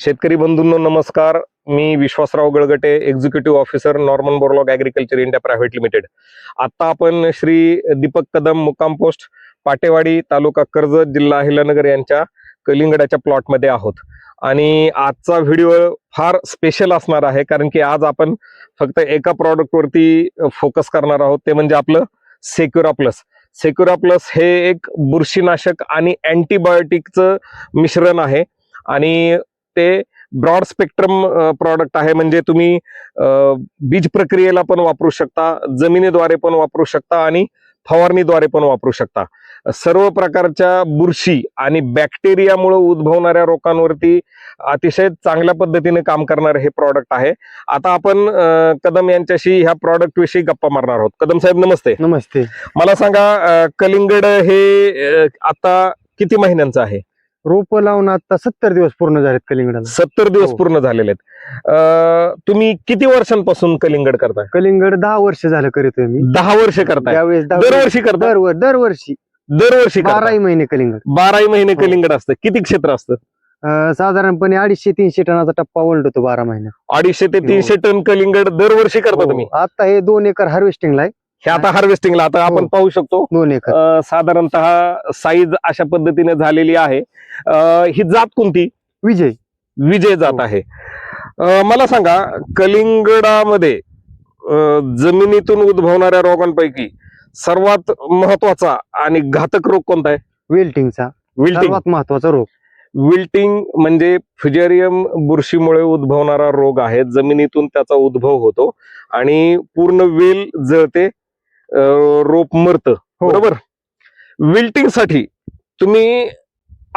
शेतकरी बंधूंनो नमस्कार. मी Vishwasrao Galgate executive officer Norman Borlaug agriculture India private limited आता आपण श्री दीपक कदम मुक्काम पोस्ट पाटेवाडी तालुका कर्जत जिल्हा अहिल्यानगर यांच्या कलिंगडाच्या प्लॉटमध्ये आहोत. आणि आजचा व्हिडिओ फार स्पेशल असणार आहे कारण की आज आपण फक्त एका प्रॉडक्टवरती फोकस करणार आहोत. ते म्हणजे आपलं सेक्युरा प्लस सेक्युरा प्लस हे एक बुरशीनाशक आणि अँटीबायोटिकचं मिश्रण आहे. आणि ते ब्रॉड स्पेक्ट्रम प्रॉडक्ट आहे. म्हणजे तुम्ही बीज प्रक्रियेला पण वापरू शकता जमिनीद्वारे पण वापरू शकता आणि फवारणीद्वारे पण वापरू शकता. सर्व प्रकारच्या बुरशी आणि बॅक्टेरियामुळे उद्भवणाऱ्या रोगांवरती अतिशय चांगल्या पद्धतीने काम करणारे हे प्रॉडक्ट आहे. आता आपण कदम यांच्याशी ह्या प्रॉडक्ट विषयी गप्पा मारणार आहोत. कदम साहेब नमस्ते. नमस्ते. मला सांगा कलिंगड हे आता किती महिन्यांचं आहे? रोप लावून आता सत्तर दिवस पूर्ण झालेत कलिंगडाला. सत्तर दिवस हो. पूर्ण झालेले आहेत अ, तुम्ही किती वर्षांपासून कलिंगड करताय? कलिंगड दहा वर्ष झालं करतोय मी. दहा वर्ष करताय. त्यावेळेस दहावी- दरवर्षी करताय? दरवर दरवर्षी. दरवर्षी करताय. बाराही महिने कलिंगड. बाराही महिने हो. कलिंगड असतं. किती क्षेत्र असतं? अं, साधारणपणे अडीचशे तीनशे टनाचा टप्पा ओलटतो बारा महिन्यात अडीचशे ते तीनशे टन कलिंगड दरवर्षी करता तुम्ही? हो. आता हे दोन एकर हार्वेस्टिंगला आहे. हे आता हार्वेस्टिंगला आता आपण हो. पाहू शकतो. दोन एकर अ, साधारणतः साईज अशा पद्धतीने झालेली आहे. ही जात कोणती? विजय. विजय जात हो. आहे. मला सांगा कलिंगडामध्ये जमिनीतून उद्भवणाऱ्या रोगांपैकी सर्वात महत्त्वाचा आणि घातक रोग कोणता आहे? वेल्टिंगचा विल्टिंग सर्वात महत्त्वाचा रोग. विल्टिंग म्हणजे फ्युजेरियम बुरशीमुळे उद्भवणारा रोग आहे. जमिनीतून त्याचा उद्भव होतो आणि पूर्ण वेल जळते. रोप मरतं. हो. बरोबर? विल्टिंगसाठी तुम्ही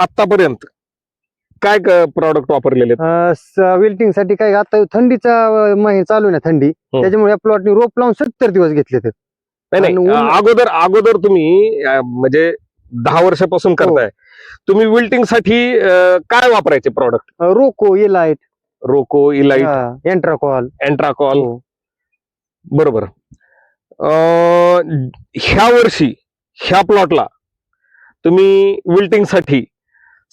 आतापर्यंत काय प्रॉडक्ट वापरलेले? वेल्टिंगसाठी काय आता थंडीचा महिना चालू ना थंडी. त्याच्यामुळे या प्लॉटने रोप लावून सत्तर दिवस घेतले तर. नाही अगोदर अगोदर तुम्ही म्हणजे दहा वर्षापासून करताय. तुम्ही विल्टिंगसाठी काय वापरायचे प्रॉडक्ट रोको इलाइट रोको इलाइट एंट्राकॉल अँट्राकॉल हो. बरोबर. ह्या वर्षी ह्या प्लॉटला तुम्ही विल्टिंगसाठी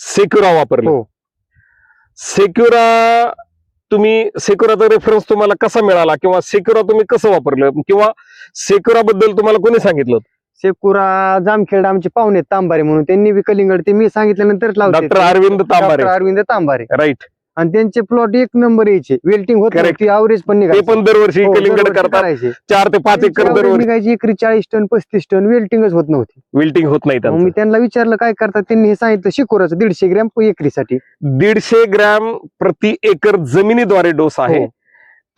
सेक्युरा वापरले. सेक्युरा तुम्ही सेक्युराचा रेफरन्स तुम्हाला कसा मिळाला किंवा सेक्युरा तुम्ही कसं वापरलं? किंवा सेक्युरा बद्दल तुम्हाला कोणी सांगितलं? शेकुरा जामखेड आमचे पाहुणे तांबारे म्हणून. त्यांनी बी कलिंगड ते मी सांगितल्यानंतर डॉक्टर अरविंद तांबारे. अरविंद तांबारे. राईट आणि त्यांचे प्लॉट एक नंबर यायचे. वेल्टिंग होत Correct. अवरेज पण ते निघायचे. पण दरवर्षी हो, कलिंगड दरवर्षी करतात. करायचे. चार ते पाच एकर average दरवर्षी. निघायची एकरी चाळीस टन पस्तीस टन. वेल्टिंगच होत नव्हती. विल्टिंग होत नाही मग त्यांचं. मी त्यांना विचारलं काय करतात? त्यांनी हे सांगितलं शिकोराचं दीडशे ग्रॅम एकरीसाठी. दीडशे ग्रॅम प्रति एकर जमिनीद्वारे डोस आहे. हो.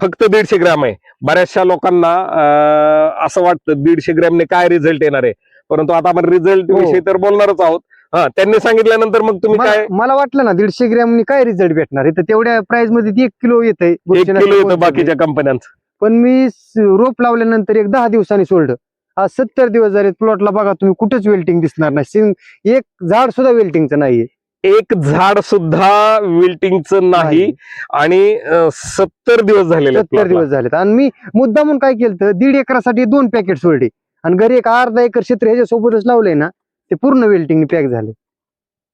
फक्त दीडशे ग्रॅम आहे. बऱ्याचशा लोकांना अं, असं वाटतं दीडशे ग्रॅमने काय रिझल्ट येणार आहे? परंतु आता आपण रिझल्ट हो. विषयी तर बोलणारच आहोत. हा त्यांनी सांगितल्यानंतर मग तुम्ही मला काय मला वाटलं ना दीडशे ग्रॅमनी काय रिझल्ट भेटणार? इथं तेवढ्या प्राइसमध्ये ती एक किलो येत एक किलो येतं बाकीच्या कंपन्यांचं पण मी स- रोप लावल्यानंतर एक दहा दिवसांनी सोडलं आज सत्तर दिवस झाले प्लॉटला बघा तुम्ही कुठेच वेल्टिंग दिसणार नाही. सिंग- एक झाड सुद्धा वेल्टिंगचं नाहीये. एक झाड सुद्धा विल्टिंगचं नाही आणि सत्तर दिवस झालेले आहेत सत्तर plot ला. दिवस झालेत. आणि मी मुद्दा म्हणून काय केलं तर दीड एकरासाठी दोन पॅकेट सोडले आणि घरी एक अर्धा एकर क्षेत्र ह्याच्या सोबतच लावलंय ना ते पूर्ण वेल्टिंग पॅक झाले.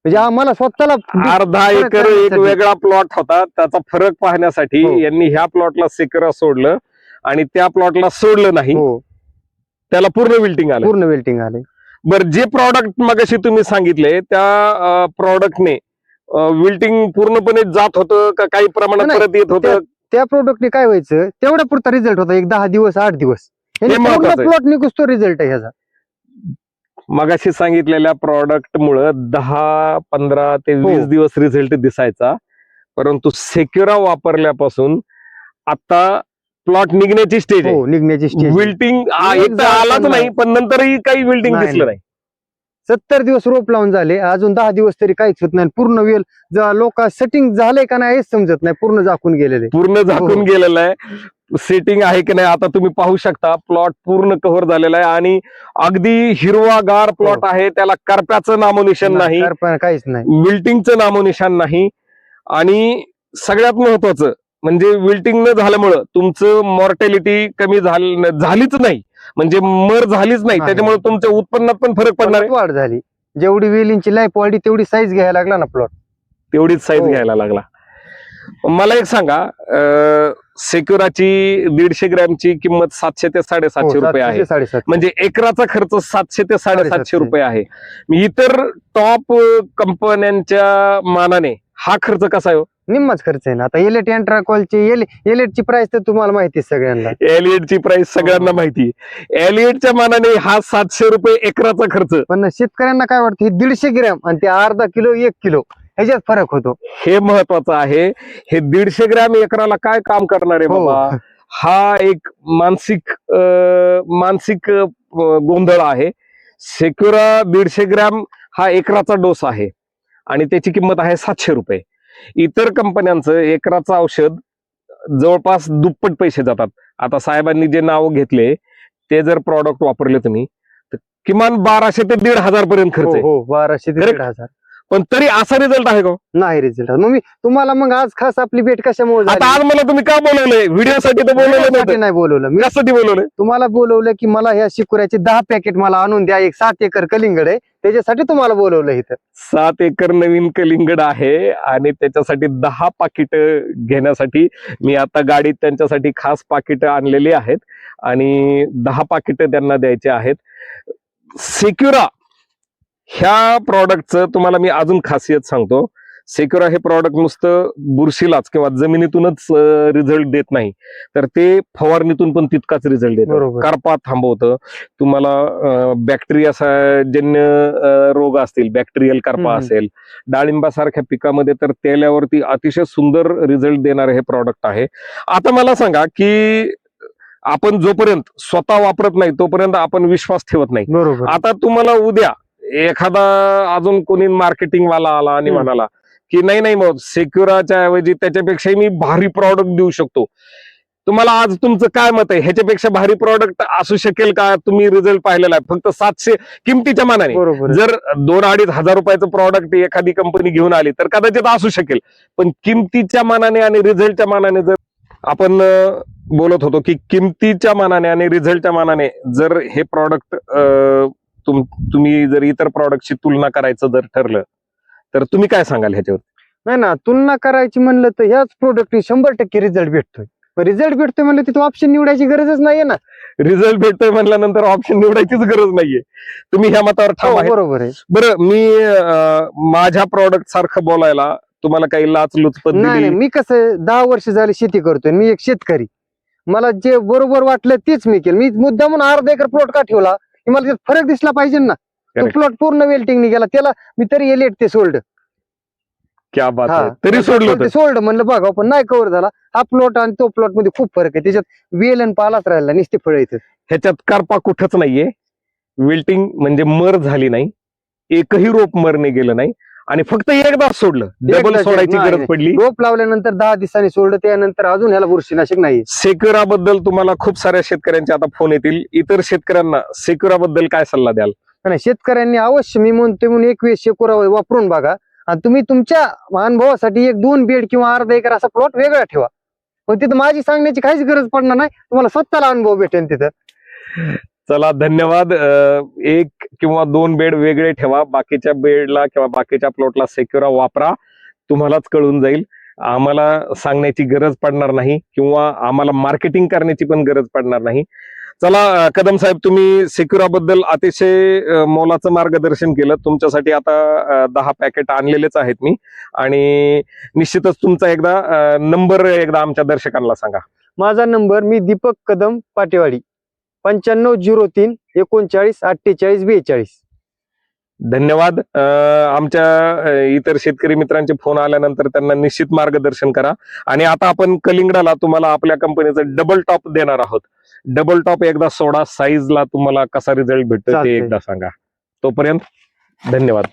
म्हणजे आम्हाला स्वतःला अर्धा एकर एक. वेगळा प्लॉट होता. त्याचा फरक पाहण्यासाठी हो. यांनी ह्या प्लॉटला सेकरा सोडलं आणि त्या प्लॉटला सोडलं नाही. हो. त्याला पूर्ण विल्टिंग आलं. पूर्ण वेल्टिंग आले. बर जे प्रॉडक्ट मगाशी तुम्ही सांगितले त्या प्रॉडक्टने विल्टिंग पूर्णपणे जात होतं का काही प्रमाणात परत येत होतं? त्या प्रोडक्टने काय व्हायचं तेवढा पुरता रिझल्ट होता. एक दहा दिवस आठ दिवस. प्लॉट निघूस तो रिझल्ट आहे ह्याचा. मगाशी सांगितलेल्या प्रॉडक्ट मुळे दहा पंधरा ते हो. वीस दिवस रिझल्ट दिसायचा. परंतु सेक्युरा वापरल्यापासून आता प्लॉट निघण्याची स्टेज हो निघण्याची स्टेज विल्टिंग आलाच नाही. पण नंतरही काही विल्टिंग दिसलं नाही. सत्तर दिवस रोप लावून झाले. अजून दहा दिवस तरी काहीच होत नाही. पूर्ण वेल लोक सेटिंग झालंय का नाही हेच समजत नाही. पूर्ण झाकून गेलेले. पूर्ण झाकून हो. गेलेलं आहे. सेटिंग आहे की नाही आता तुम्ही पाहू शकता. प्लॉट पूर्ण कव्हर झालेला आहे. आणि अगदी हिरवागार प्लॉट आहे. त्याला करप्याचं नामोनिशान नाही काहीच नाही. विल्टिंगचं नामोनिशान नाही. आणि सगळ्यात महत्वाचं म्हणजे विल्टिंग न झाल्यामुळं तुमचं मॉर्टॅलिटी कमी झाल- झालीच नाही. म्हणजे मर झालीच नाही. त्याच्यामुळे तुमच्या उत्पन्नात पण फरक पडणार आहे वाढ झाली जेवढी वेलींची लाईफ वाढली तेवढी साईज घ्यायला लागला ना प्लॉट तेवढीच साईज हो. घ्यायला लागला मला एक सांगा सेक्युराची दीडशे ग्रॅमची किंमत सातशे ते साडेसातशे हो, रुपये आहे म्हणजे एकराचा खर्च सातशे ते साडेसातशे. रुपये आहे इतर टॉप कंपन्यांच्या मानाने हा खर्च कसा आहे हो? निम्माच खर्च आहे ना. आता एलेट अँट्राकॉलची एलेटची प्राइस तर तुम्हाला माहिती आहे सगळ्यांना. एलिएट ची प्राइस सगळ्यांना हो. माहिती एलिएटच्या मानाने हा सातशे रुपये एकराचा खर्च. पण शेतकऱ्यांना काय वाटतं हे दीडशे ग्रॅम आणि ते अर्धा किलो एक किलो ह्याच्यात फरक होतो. हे महत्वाचं आहे. हे दीडशे ग्रॅम एकराला काय काम करणार आहे हो. बाबा? हा एक मानसिक अं, मानसिक अं, गोंधळ आहे. सेक्युरा दीडशे ग्रॅम हा एकराचा डोस आहे. आणि त्याची किंमत आहे सातशे रुपये. इतर कंपन्यांचं एकराचं औषध जवळपास दुप्पट पैसे जातात. आता साहेबांनी जे नाव घेतले ते जर प्रॉडक्ट वापरले तुम्ही तर किमान बाराशे ते दीड हजार पर्यंत खर्च हो हो बाराशे ते. दीड हजार. पण तरी असा रिझल्ट आहे का? नाही रिझल्ट मग मी तुम्हाला मग आज खास आपली भेट कशामुळे आता? आज मला तुम्ही का बोलवलंय? व्हिडिओसाठी तर बोलवलं नाही बोलवलं. मी यासाठी बोलवलंय? तुम्हाला बोलवलं की मला ह्या शिकुऱ्याचे दहा पॅकेट मला आणून द्या. एक सात एकर कलिंगड आहे. त्याच्यासाठी तुम्हाला बोलवलं इथं. सात एकर नवीन कलिंगड आहे आणि त्याच्यासाठी दहा पाकिट घेण्यासाठी मी आता गाडीत त्यांच्यासाठी खास पाकिट आणलेली आहेत आणि दहा पाकिट त्यांना द्यायचे आहेत. सेक्युरा ह्या प्रॉडक्टचं तुम्हाला मी अजून खासियत सांगतो. सेक्युरा हे प्रॉडक्ट नुसतं बुरशीलाच किंवा जमिनीतूनच रिझल्ट देत नाही. तर ते फवारणीतून पण तितकाच रिझल्ट देतं. करपा थांबवतं. तुम्हाला बॅक्टेरिया जन्य रोग असतील बॅक्टेरियल करपा. असेल डाळिंबासारख्या पिकामध्ये तर तेल्यावरती अतिशय सुंदर रिझल्ट देणारे हे प्रॉडक्ट आहे. आता मला सांगा की आपण जोपर्यंत स्वतः वापरत नाही तोपर्यंत आपण विश्वास ठेवत नाही. आता तुम्हाला उद्या एखादा अजून कोणी मार्केटिंग वाला आला आणि. म्हणाला की नाही नाही मग सेक्युराच्या ऐवजी त्याच्यापेक्षाही मी भारी प्रॉडक्ट देऊ शकतो. तुम्हाला आज तुमचं काय मत आहे? ह्याच्यापेक्षा भारी प्रॉडक्ट असू शकेल का? तुम्ही रिझल्ट पाहिलेला आहे. फक्त सातशे किमतीच्या मानाने. जर दोन अडीच हजार रुपयाचं प्रॉडक्ट एखादी कंपनी घेऊन आली तर कदाचित असू शकेल. पण किमतीच्या मानाने आणि रिझल्टच्या मानाने जर आपण बोलत होतो की किमतीच्या मानाने आणि रिझल्टच्या मानाने जर हे प्रॉडक्ट तुम्ही जर इतर प्रॉडक्टची तुलना करायचं जर ठरलं तर तुम्ही काय सांगाल ह्याच्यावर नाही ना तुलना करायची म्हणलं तर ह्याच प्रोडक्ट शंभर टक्के रिझल्ट भेटतोय. रिझल्ट भेटतोय म्हणलं तिथं ऑप्शन निवडायची गरजच नाहीये ना. रिझल्ट भेटतोय म्हणल्यानंतर ऑप्शन निवडायचीच गरज नाहीये. तुम्ही ह्या मतावर ठाम हो, आहे बरोबर आहे. बरं मी अं, माझ्या प्रॉडक्ट सारखं बोलायला तुम्हाला काही लाच लुचपत नाही दिली? नाही, मी कसं दहा वर्ष झाली शेती करतोय मी एक शेतकरी. मला जे बरोबर वाटलं तेच मी केलं. मी मुद्दा म्हणून अर्धा एकर प्लॉट का ठेवला? की मला त्यात फरक दिसला पाहिजे ना. तो Correct. प्लॉट पूर्ण वेल्टिंग गेला. त्याला मी तरी एलेट ते सोल्ड. क्या बात हा. आहे. तरी सोडलं होतं. सोल्ड म्हणलं बघा पण नाही कव्हर झाला. हा प्लॉट आणि तो प्लॉटमध्ये खूप फरक आहे. त्याच्यात वेल आणि पालाच राहिला नुसते फळ येतात ह्याच्यात करपा कुठंच नाहीये. विल्टिंग म्हणजे मर झाली नाही. एकही रोप मरणे गेलं नाही. आणि फक्त एकदाच सोडलं. डबल सोडायची गरज. पडली. रोप लावल्यानंतर दहा दिवसांनी सोडलं त्यानंतर अजून ह्याला बुरशीनाशक नाही. सेक्युरा बद्दल तुम्हाला खूप साऱ्या शेतकऱ्यांचे आता फोन येतील. इतर शेतकऱ्यांना सेक्युरा बद्दल काय सल्ला द्याल? नाही शेतकऱ्यांनी अवश्य मी म्हणतोय म्हणून एक वेळेस शेकोरा वापरून बघा. आणि तुम्ही तुमच्या अनुभवासाठी एक दोन बेड किंवा अर्धा एकर असा प्लॉट वेगळा ठेवा. पण तिथं माझी सांगण्याची काहीच गरज पडणार नाही. तुम्हाला स्वतःला अनुभव भेटेल तिथं. चला धन्यवाद. एक किंवा दोन बेड वेगळे ठेवा. बाकीच्या बेडला किंवा बाकीच्या प्लॉटला सेक्युरा वापरा. तुम्हालाच कळून जाईल. आम्हाला सांगण्याची गरज पडणार नाही किंवा आम्हाला मार्केटिंग करण्याची पण गरज पडणार नाही. चला कदम साहेब तुम्ही सेक्युरा बद्दल अतिशय मोलाचं मार्गदर्शन केलं. तुमच्यासाठी आता दहा पॅकेट आणलेलेच आहेत मी. आणि निश्चितच तुमचा एकदा नंबर एकदा आमच्या दर्शकांना सांगा. माझा नंबर मी दीपक कदम पाटेवाडी. पंच्याण्णव झिरो तीन एकोणचाळीस अठ्ठेचाळीस बेचाळीस. धन्यवाद. आमच्या इतर शेतकरी मित्रांचे फोन आल्यानंतर त्यांना निश्चित मार्गदर्शन करा. आणि आता आपण कलिंगडाला तुम्हाला आपल्या कंपनीचं डबल टॉप देणार आहोत. डबल टॉप एकदा सोडा साईजला तुम्हाला कसा रिझल्ट भेटतो ते. एकदा सांगा. तोपर्यंत धन्यवाद.